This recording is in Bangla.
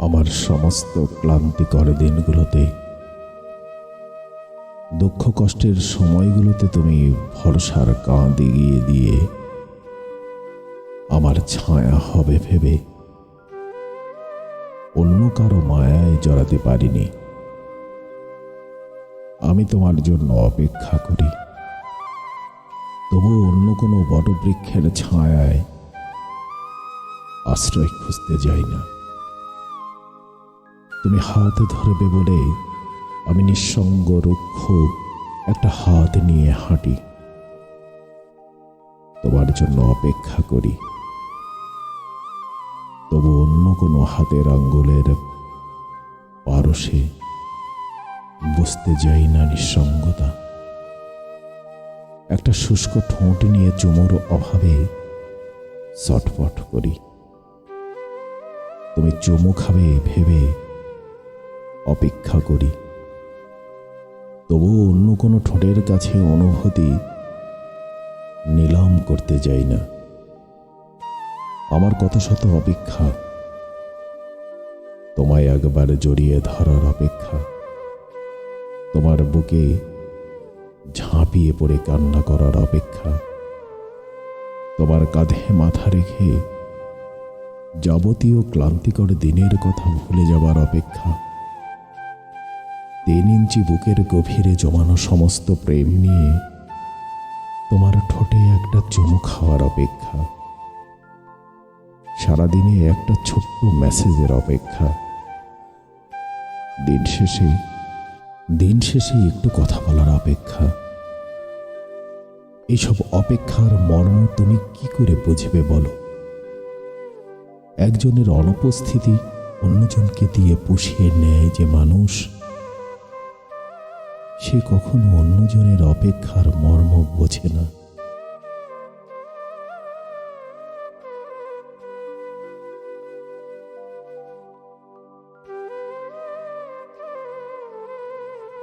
আমার সমস্ত ক্লান্তিকর দিনগুলোতে, দুঃখ কষ্টের সময়গুলোতে তুমি ভরসার কাঁধ এগিয়ে দিয়ে আমার ছায়া হবে ভেবে অন্য কারও মায়ায় জড়াতে পারিনি। আমি তোমার জন্য অপেক্ষা করি। তবু অন্য কোনো বটবৃক্ষের ছায়ায় আশ্রয় খুঁজতে যাই না। তুমি হাত ধরবে বলে আমি নিঃসঙ্গ রুক্ষ একটা হাত নিয়ে হাঁটি। তোমার জন্য অপেক্ষা করি। তবু অন্য কোনো হাতের আঙ্গুলের পারসে বুঝতে যাই না নিঃসঙ্গতা। একটা শুষ্ক ঠোঁট নিয়ে চুমোর অভাবে চটপট করি। তুমি চুমু খাবে, ভেবে অপেক্ষা করি। তবুও অন্য কোনো ঠোঁটের কাছে অনুভূতি নিলাম করতে যাই না। আমার কত শত অপেক্ষা। তোমায় একবার জড়িয়ে ধরার অপেক্ষা। তোমার বুকে ঝাঁপিয়ে পড়ে কান্না করার অপেক্ষা। তোমার কাঁধে মাথা রেখে যাবতীয় ক্লান্তিকর দিনের কথা ভুলে যাবার অপেক্ষা। তিন ইঞ্চি বুকের গভীরে জমানো সমস্ত প্রেম নিয়ে তোমার ঠোঁটে একটা চুমু খাওয়ার অপেক্ষা। সারাদিনে একটা ছোট্ট মেসেজের অপেক্ষা। দিন শেষে দিন শেষে একটু কথা বলার অপেক্ষা। এইসব অপেক্ষার মর্ম তুমি কি করে বুঝবে বলো? একজনের অনুপস্থিতি অন্যজনকে দিয়ে পুষিয়ে নেয় যে মানুষ সে কখনো অন্যজনের অপেক্ষার মর্ম বোঝে না।